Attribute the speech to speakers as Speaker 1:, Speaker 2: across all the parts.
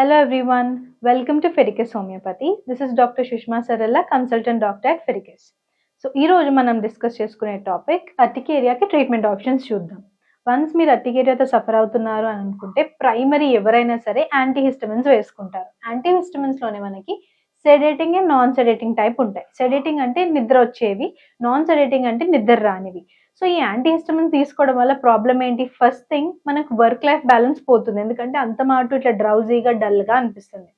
Speaker 1: Hello everyone, welcome to Fericus Homeopathy. This is Dr. Sushma Sarella, consultant doctor at Fericus. So ఈ రోజు మనం discuss చేసుకునే topic అర్టికేరియాకి treatment options చూద్దాం once మీరు అర్టికేరియాతో సఫర్ అవుతున్నారు అని అనుకుంటే ప్రైమరీ ఎవరైనా సరే యాంటీహిస్టమిన్స్ వేసుకుంటారు యాంటీహిస్టమిన్స్లోనే మనకి sedating and non sedating type ఉంటాయి సెడేటింగ్ అంటే నిద్ర వచ్చేవి నాన్ సెడేటింగ్ అంటే నిద్ర రానివి సో ఈ యాంటీ హిస్టమిన్ తీసుకోవడం వల్ల ప్రాబ్లం ఏంటి? ఫస్ట్ థింగ్ మనకు వర్క్ లైఫ్ బ్యాలెన్స్ పోతుంది. ఎందుకంటే అంత మాట ఇట్లా డ్రౌజీగా డల్గా అనిపిస్తుంది.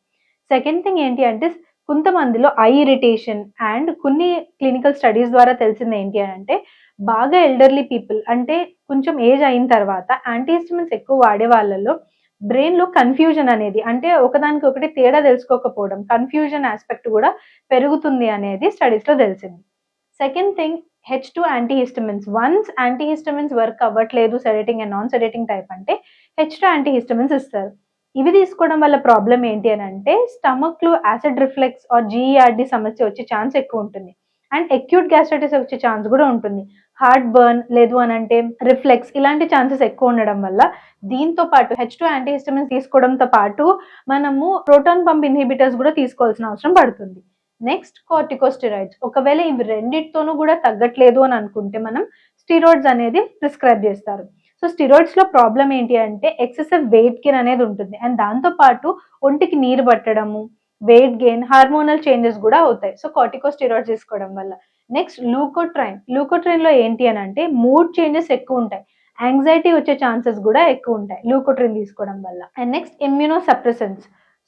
Speaker 1: సెకండ్ థింగ్ ఏంటి అంటే కొంతమందిలో ఐ ఇరిటేషన్ అండ్ కొన్ని క్లినికల్ స్టడీస్ ద్వారా తెలిసింది ఏంటి అని అంటే బాగా ఎల్డర్లీ పీపుల్ అంటే కొంచెం ఏజ్ అయిన తర్వాత యాంటీహిస్టమిన్స్ ఎక్కువ వాడే వాళ్ళలో బ్రెయిన్లో కన్ఫ్యూజన్ అనేది అంటే ఒకదానికి ఒకటి తేడా తెలుసుకోకపోవడం కన్ఫ్యూజన్ ఆస్పెక్ట్ కూడా పెరుగుతుంది అనేది స్టడీస్లో తెలిసింది. Second thing H two antihistamines once antihistamines work అవ్వట్లేదు sedating and non sedating type అంటే హెచ్ టూ యాంటీహిస్టమిన్స్ ఇస్తారు. ఇవి తీసుకోవడం వల్ల ప్రాబ్లం ఏంటి అని అంటే స్టమక్లో యాసిడ్ రిఫ్లెక్స్ ఆర్ జీఈఆర్డి సమస్య వచ్చే ఛాన్స్ ఎక్కువ ఉంటుంది. అండ్ అక్యూట్ గ్యాస్ట్రైటిస్ వచ్చే ఛాన్స్ కూడా ఉంటుంది. హార్ట్ బర్న్ లేదు అని అంటే రిఫ్లెక్స్ ఇలాంటి ఛాన్సెస్ ఎక్కువ ఉండడం వల్ల దీంతో పాటు హెచ్ టూ యాంటీహిస్టమిన్స్ తీసుకోవడంతో పాటు మనము ప్రోటాన్ పంప్ ఇన్హిబిటర్స్ కూడా తీసుకోవాల్సిన అవసరం పడుతుంది. Next corticosteroids. ఒకవేళ ఇవి రెండింటితోనూ కూడా తగ్గట్లేదు అని అనుకుంటే మనం స్టీరాయిడ్స్ అనేది ప్రిస్క్రైబ్ చేస్తారు. సో స్టిరాయిడ్స్లో ప్రాబ్లం ఏంటి అంటే ఎక్సెసివ్ వెయిట్ గెయిన్ అనేది ఉంటుంది. అండ్ దాంతో పాటు ఒంటికి నీరు పట్టడము వెయిట్ గెయిన్ హార్మోనల్ చేంజెస్ కూడా అవుతాయి. సో కార్టికోస్టిరాయిడ్స్ తీసుకోవడం వల్ల. నెక్స్ట్ లూకోట్రైన్. లూకోట్రైన్లో ఏంటి అని అంటే మూడ్ చేంజెస్ ఎక్కువ ఉంటాయి. యాంగ్జైటీ వచ్చే ఛాన్సెస్ కూడా ఎక్కువ ఉంటాయి లూకోట్రైన్ తీసుకోవడం వల్ల. And next immuno suppressants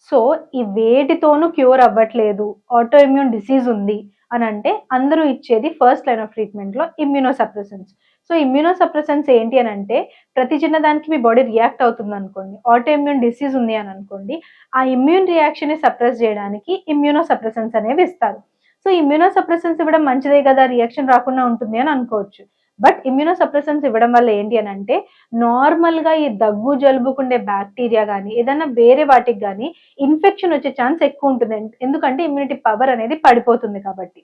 Speaker 1: so ఈ వేటితోనూ క్యూర్ అవ్వట్లేదు. ఆటో ఇమ్యూన్ డిసీజ్ ఉంది అని అంటే అందరూ ఇచ్చేది ఫస్ట్ లైన్ ఆఫ్ ట్రీట్మెంట్లో ఇమ్యూనోసప్రెసెన్స్ ఇమ్యూనో సో ఇమ్యూనోసప్రెసెన్స్ ఏంటి అని అంటే ప్రతి చిన్న దానికి మీ బాడీ రియాక్ట్ అవుతుంది అనుకోండి. ఆటో ఇమ్యూన్ డిసీజ్ ఉంది అని అనుకోండి. ఆ ఇమ్యూన్ రియాక్షన్ని సప్రెస్ చేయడానికి ఇమ్యూనోసప్రెసెన్స్ అనేవి ఇస్తారు. సో ఇమ్యూనో సప్రెసెన్స్ ఇవ్వడం మంచిదే కదా? రియాక్షన్ రాకుండా ఉంటుంది అని అనుకోవచ్చు. బట్ ఇమ్యూనోసప్రెసెన్స్ ఇవ్వడం వల్ల ఏంటి అని అంటే నార్మల్గా ఈ దగ్గు జలుబుకుండే బ్యాక్టీరియా కానీ ఏదైనా వేరే వాటికి కానీ ఇన్ఫెక్షన్ వచ్చే ఛాన్స్ ఎక్కువ ఉంటుంది. ఎందుకంటే ఇమ్యూనిటీ పవర్ అనేది పడిపోతుంది కాబట్టి.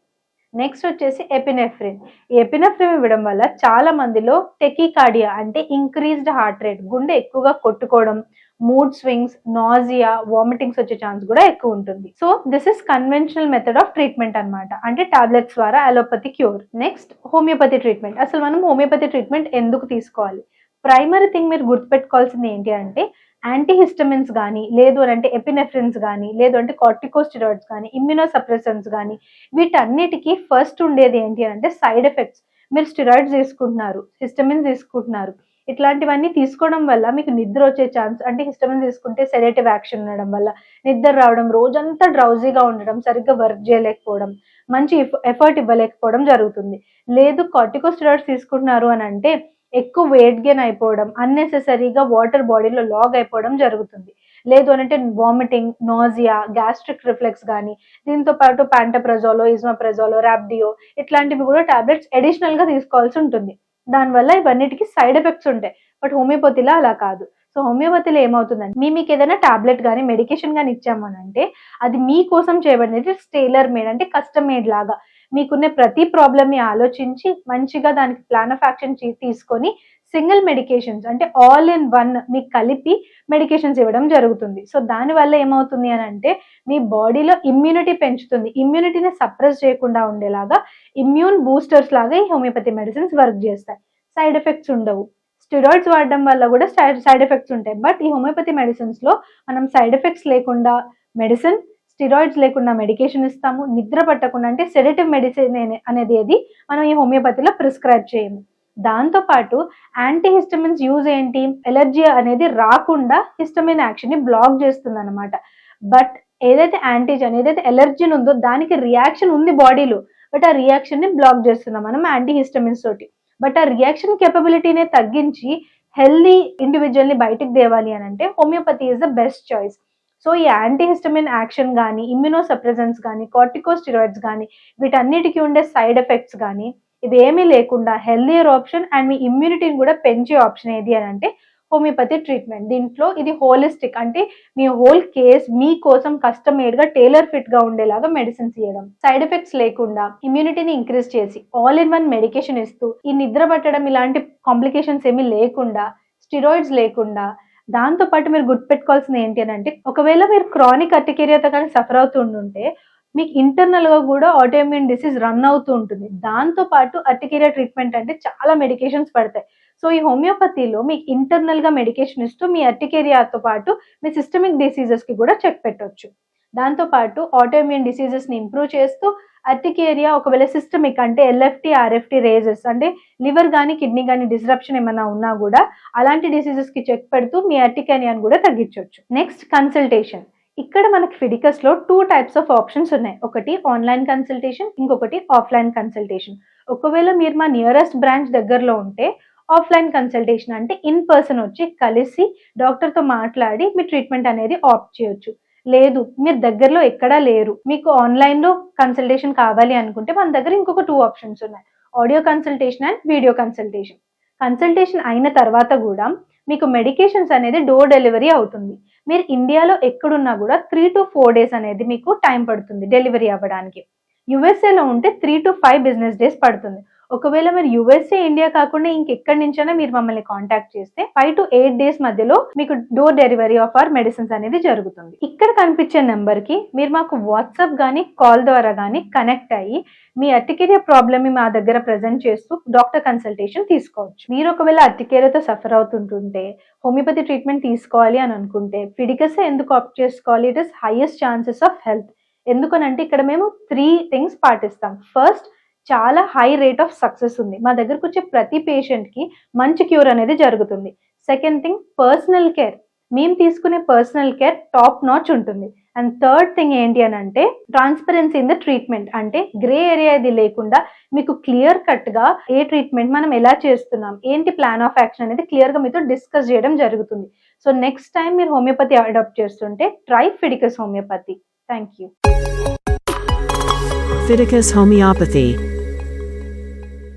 Speaker 1: నెక్స్ట్ వచ్చేసి ఎపినెఫ్రిన్ ఈ ఎపినెఫ్రిన్ ఇవ్వడం వల్ల చాలా మందిలో టెకికార్డియా అంటే ఇంక్రీజ్డ్ హార్ట్ రేట్ గుండె ఎక్కువగా కొట్టుకోవడం మూడ్ స్వింగ్స్ నాజియా వామిటింగ్స్ వచ్చే ఛాన్స్ కూడా ఎక్కువ ఉంటుంది. So this is conventional method of treatment అనమాట అంటే టాబ్లెట్స్ ద్వారా allopathy cure next homeopathy treatment అసలు మనం హోమియోపతి ట్రీట్మెంట్ ఎందుకు తీసుకోవాలి? ప్రైమరీ థింగ్ మీరు గుర్తుపెట్టుకోవాల్సింది ఏంటి అంటే యాంటీహిస్టమిన్స్ కానీ లేదు అని అంటే ఎపినెఫ్రిన్స్ కానీ లేదు అంటే కార్టికోస్టిరాయిడ్స్ కానీ ఇమ్యూనోసప్రెసెన్స్ కానీ వీటన్నిటికీ ఫస్ట్ ఉండేది ఏంటి అంటే సైడ్ ఎఫెక్ట్స్ మీరు స్టిరాయిడ్స్ తీసుకుంటున్నారు హిస్టమిన్స్ తీసుకుంటున్నారు. ఇట్లాంటివన్నీ తీసుకోవడం వల్ల మీకు నిద్ర వచ్చే ఛాన్స్ అంటే హిస్టమిన్ తీసుకుంటే సెడేటివ్ యాక్షన్ ఉండడం వల్ల నిద్ర రావడం రోజంతా డ్రౌజీగా ఉండడం సరిగ్గా వర్క్ చేయలేకపోవడం మంచి ఎఫర్ట్ ఇవ్వలేకపోవడం జరుగుతుంది. లేదు కార్టికోస్టిరాయిడ్స్ తీసుకుంటున్నారు అని అంటే ఎక్కువ వెయిట్ గెయిన్ అయిపోవడం అన్నెసెసరీగా వాటర్ బాడీలో లాగ్ అయిపోవడం జరుగుతుంది. లేదు అంటే వామిటింగ్ నాజియా గ్యాస్ట్రిక్ రిఫ్లెక్స్ కానీ దీంతో పాటు ప్యాంటప్రజోలో ఇజ్మాప్రజోలో రాబ్డియో ఇట్లాంటివి కూడా టాబ్లెట్స్ అడిషనల్గా తీసుకోవాల్సి ఉంటుంది. దానివల్ల ఇవన్నిటికి సైడ్ ఎఫెక్ట్స్ ఉంటాయి. బట్ హోమియోపతిలో అలా కాదు. సో హోమియోపతిలో ఏమవుతుందంటే మీ మీకు ఏదైనా టాబ్లెట్ కానీ మెడికేషన్ కానీ ఇచ్చామనంటే అది మీకోసం చేయబడినది టైలర్ మేడ్ అంటే కస్టమ్ మేడ్ లాగా. మీకున్న ప్రతి ప్రాబ్లమ్ని ఆలోచించి మంచిగా దానికి ప్లాన్ ఆఫ్ యాక్షన్ తీసుకొని సింగిల్ మెడికేషన్స్ అంటే ఆల్ ఇన్ వన్ మీకు కలిపి మెడికేషన్స్ ఇవ్వడం జరుగుతుంది. సో దానివల్ల ఏమవుతుంది అని అంటే మీ బాడీలో ఇమ్యూనిటీ పెంచుతుంది. ఇమ్యూనిటీని సప్రెస్ చేయకుండా ఉండేలాగా ఇమ్యూన్ బూస్టర్స్ లాగా ఈ హోమియోపతి మెడిసిన్స్ వర్క్ చేస్తాయి. సైడ్ ఎఫెక్ట్స్ ఉండవు. స్టిరాయిడ్స్ వాడడం వల్ల కూడా సైడ్ ఎఫెక్ట్స్ ఉంటాయి. బట్ ఈ హోమియోపతి మెడిసిన్స్లో మనం సైడ్ ఎఫెక్ట్స్ లేకుండా మెడిసిన్ స్టిరాయిడ్స్ లేకుండా మెడికేషన్ ఇస్తాము. నిద్ర పట్టకుండా అంటే సెడేటివ్ మెడిసిన్ అనేది మనం ఈ హోమియోపతిలో ప్రిస్క్రైబ్ చేయము. దాంతో పాటు యాంటీ హిస్టమిన్స్ యూజ్ ఏంటి? ఎలర్జీ అనేది రాకుండా హిస్టమిన్ యాక్షన్ని బ్లాక్ చేస్తుంది అనమాట బట్ ఏదైతే యాంటీజన్ ఏదైతే ఎలర్జీన్ ఉందో దానికి రియాక్షన్ ఉంది బాడీలో. బట్ ఆ రియాక్షన్ని బ్లాక్ చేస్తున్నాం మనం యాంటీ హిస్టమిన్స్ తోటి. బట్ ఆ రియాక్షన్ కెపబిలిటీనే తగ్గించి హెల్దీ ఇండివిజువల్ని బయటకు తేవాలి అని అంటే homeopathy is the best choice so ఈ యాంటీహిస్టమిన్ యాక్షన్ కానీ ఇమ్యూనో సప్రెజెన్స్ కానీ కార్టికోస్టిరాయిడ్స్ కానీ వీటన్నిటికీ ఉండే సైడ్ ఎఫెక్ట్స్ కానీ ఇది ఏమీ లేకుండా హెల్దియర్ ఆప్షన్ అండ్ మీ ఇమ్యూనిటీని కూడా పెంచే ఆప్షన్ ఏది అని అంటే హోమియోపతి ట్రీట్మెంట్ దీంట్లో ఇది హోలిస్టిక్ అంటే మీ హోల్ కేస్ మీ కోసం కస్టమేడ్గా గా టైలర్ ఫిట్గా ఉండేలాగా మెడిసిన్స్ ఇవ్వడం సైడ్ ఎఫెక్ట్స్ లేకుండా ఇమ్యూనిటీని ఇంక్రీజ్ చేసి ఆల్ ఇన్ వన్ మెడికేషన్ ఇస్తూ ఈ నిద్ర పట్టడం ఇలాంటి కాంప్లికేషన్స్ ఏమీ లేకుండా స్టిరాయిడ్స్ లేకుండా దాంతో పాటు మీరు గుర్తుపెట్టుకోవాల్సింది ఏంటి అని అంటే ఒకవేళ మీరు క్రానిక్ అర్టికేరియాతో కానీ సఫర్ అవుతుండుంటే మీకు ఇంటర్నల్గా కూడా ఆటోమ్యూన్ డిసీజ్ రన్ అవుతూ ఉంటుంది. దాంతో పాటు అర్టికేరియా ట్రీట్మెంట్ అంటే చాలా మెడికేషన్స్ పడతాయి. సో ఈ హోమియోపతిలో మీకు ఇంటర్నల్గా మెడికేషన్ ఇస్తూ మీ అర్టికేరియాతో పాటు మీ సిస్టమిక్ డిసీజెస్కి కూడా చెక్ పెట్టవచ్చు దాంతో పాటు డిసీజెస్ని ఇంప్రూవ్ చేస్తూ అర్టికేరియా ఒకవేళ సిస్టమిక్ అంటే ఎల్ఎఫ్టి ఆర్ఎఫ్టి రేజెస్ అంటే లివర్ కానీ కిడ్నీ కానీ డిస్రప్షన్ ఏమైనా ఉన్నా కూడా అలాంటి డిసీజెస్కి చెక్ పెడుతూ మీ అర్టికేరియాని కూడా తగ్గించవచ్చు నెక్స్ట్ కన్సల్టేషన్ ఇక్కడ మనకి ఫిడికస్లో టూ టైప్స్ ఆఫ్ ఆప్షన్స్ ఉన్నాయి. ఒకటి ఆన్లైన్ కన్సల్టేషన్ ఇంకొకటి ఆఫ్లైన్ కన్సల్టేషన్ ఒకవేళ మీరు మా నియరెస్ట్ బ్రాంచ్ దగ్గరలో ఉంటే ఆఫ్లైన్ కన్సల్టేషన్ అంటే ఇన్ పర్సన్ వచ్చి కలిసి డాక్టర్తో మాట్లాడి మీ ట్రీట్మెంట్ అనేది ఆప్ట్ చేయొచ్చు. లేదు మీరు దగ్గరలో ఎక్కడా లేరు. మీకు ఆన్లైన్లో కన్సల్టేషన్ కావాలి అనుకుంటే మన దగ్గర ఇంకొక టూ ఆప్షన్స్ ఉన్నాయి. Audio consultation and video consultation consultation అయిన తర్వాత కూడా మీకు మెడికేషన్స్ అనేది డోర్ డెలివరీ అవుతుంది. మీరు ఇండియాలో ఎక్కడున్నా కూడా త్రీ టు ఫోర్ డేస్ అనేది మీకు టైం పడుతుంది డెలివరీ అవ్వడానికి. యుఎస్ఏలో ఉంటే three to five business days పడుతుంది. ఒకవేళ మీరు యుఎస్ఏ ఇండియా కాకుండా ఇంకెక్కడి నుంచైనా మీరు మమ్మల్ని కాంటాక్ట్ చేస్తే ఫైవ్ టు ఎయిట్ డేస్ మధ్యలో మీకు door delivery of our medicines అనేది జరుగుతుంది. ఇక్కడ కనిపించే నెంబర్కి మీరు మాకు వాట్సాప్ కానీ కాల్ ద్వారా కానీ కనెక్ట్ అయ్యి మీ అర్టికేరియా ప్రాబ్లమ్ మా దగ్గర ప్రజెంట్ చేస్తూ డాక్టర్ కన్సల్టేషన్ తీసుకోవచ్చు. మీరు ఒకవేళ అర్టికేరియాతో సఫర్ అవుతుంటుంటే హోమియోపతి ట్రీట్మెంట్ తీసుకోవాలి అని అనుకుంటే ఫిడికసే ఎందుకు ఆప్ట్ చేసుకోవాలి? It is highest chances of health ఎందుకనంటే ఇక్కడ మేము త్రీ థింగ్స్ పాటిస్తాం. ఫస్ట్ చాలా హై రేట్ ఆఫ్ సక్సెస్ ఉంది. మా దగ్గరకు వచ్చే ప్రతి పేషెంట్కి మంచి క్యూర్ అనేది జరుగుతుంది. సెకండ్ థింగ్ పర్సనల్ కేర్ మేము తీసుకునే పర్సనల్ కేర్ టాప్ నాచ్ ఉంటుంది. అండ్ థర్డ్ థింగ్ ఏంటి అని అంటే ట్రాన్స్పరెన్సీ ఇన్ ద ట్రీట్మెంట్ అంటే గ్రే ఏరియా ఇది లేకుండా మీకు క్లియర్ కట్గా ఏ ట్రీట్మెంట్ మనం ఎలా చేస్తున్నాం ఏంటి ప్లాన్ ఆఫ్ యాక్షన్ అనేది క్లియర్గా మీతో డిస్కస్ చేయడం జరుగుతుంది. సో నెక్స్ట్ టైం మీరు హోమియోపతి అడాప్ట్ చేస్తుంటే try Fiticus homeopathy thank you
Speaker 2: Fiticus Homeopathy.